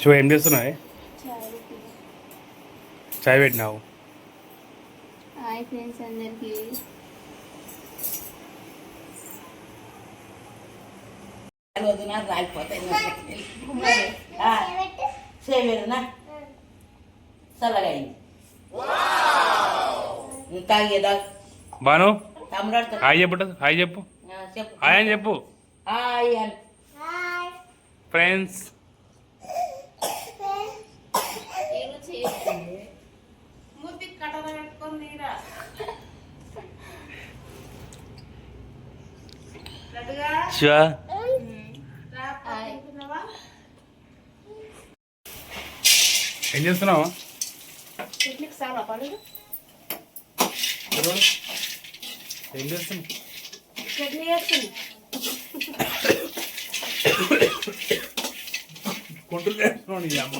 శివ ఏం చేస్తున్నావు? చాయ్ పెట్టినావు. హాయ్ ఫ్రెండ్స్ అందరికి. వదిన రాలిపోతాయి సేవేరునా చల్లగా అయింది తాగేదా బాను తమ్ముడు హాయ్ చెప్పు హాయ్ చెప్పు. చెప్పు. హాయ్ అని చెప్పు. హాయ్. ఫ్రెండ్స్ కట్టర పెట్టుకొని నీరా లడ్డుగా? శివ. ఏం చేస్తున్నావు? ఏం చేస్తున్నావు కుంటులు చేస్తున్నావు నీ అమ్మ.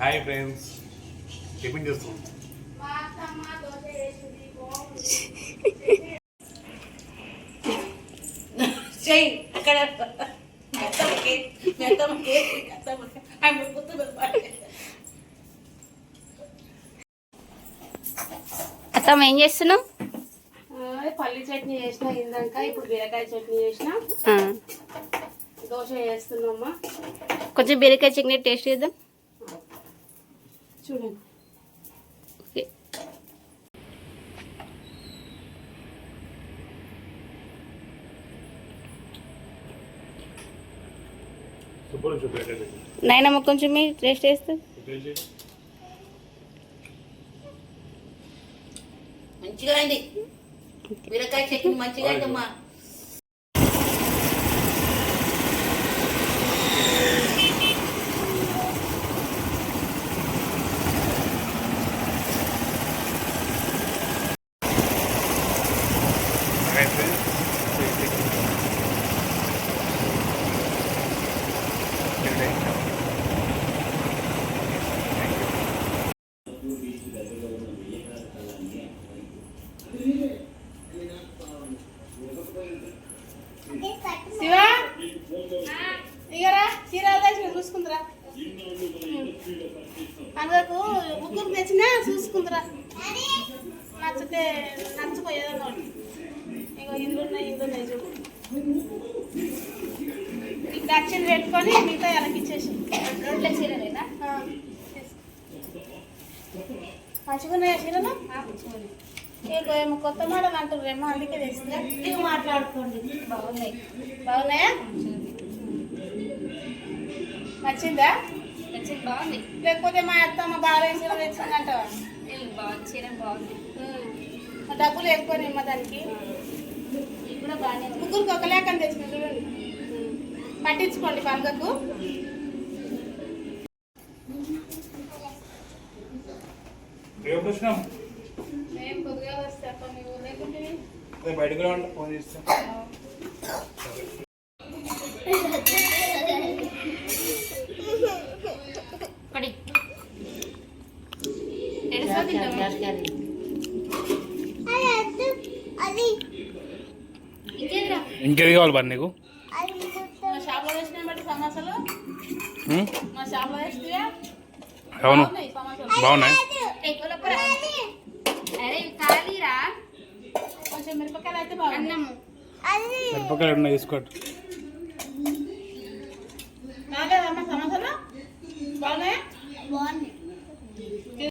Hi friends. టిఫిన్ చేస్తున్నాం చెయ్యి అక్కడ ఆమె అత్తమ్మ ఏం చేస్తున్నావు? పల్లి చట్నీ చేసిన ఇందాక ఇప్పుడు బీరకాయ చట్నీ చేసిన. దోశ చేస్తున్నామ్మా కొంచెం బీరకాయ చట్నీ టేస్ట్ చేద్దాం. చూడండి. ఓకే. సూపర్ సూపర్ నాయనమ్మ కొంచెం మీరు టేస్ట్ చేస్తే. మంచిగా అయింది బీరకాయ చట్నీ మంచిగా అయిందమ్మా. ఇగరా తెచ్చిన చూసుకుందిరా. అందుకు ముగ్గురు తెచ్చిన చూసుకుందిరా. నచ్చితే నచ్చిపోయేదన్న ఇగో ఇండ్లు ఉన్నాయి ఇండ్లు ఉన్నాయి చూడు. పెట్టుకొని మిగతా వెనక్కి ఇచ్చేసి. రొట్టె చీరలేనా? మంచిగా ఉన్నాయా చీరలు? ఇంకో ఏమో కొత్త మోడల్ అంటారేమో అందుకే తెచ్చిందా ఇవి మాట్లాడుకోండి. బాగున్నాయి. బాగున్నాయా? నచ్చిందా? నచ్చింది బాగుంది. లేకపోతే మా అత్తమ్మ బాగా చీర బాగుంది చీర బాగుంది. డబ్బులు ఎక్కువ నిమ్మ దానికి. కూడా బాగానే ముగ్గురికి ఒక లేఖని తెచ్చిన చూడండి. పట్టించుకోండి పండుగకు మేము వస్తే మీ బయటకు రావండి ఫోన్ చేస్తాం. ఇంకేది కావాలి బాబు నీకు. అవును. బాగున్నాయి మిరపకాయలు ఉన్నాయి తీసుకోండి బాగున్నాయి.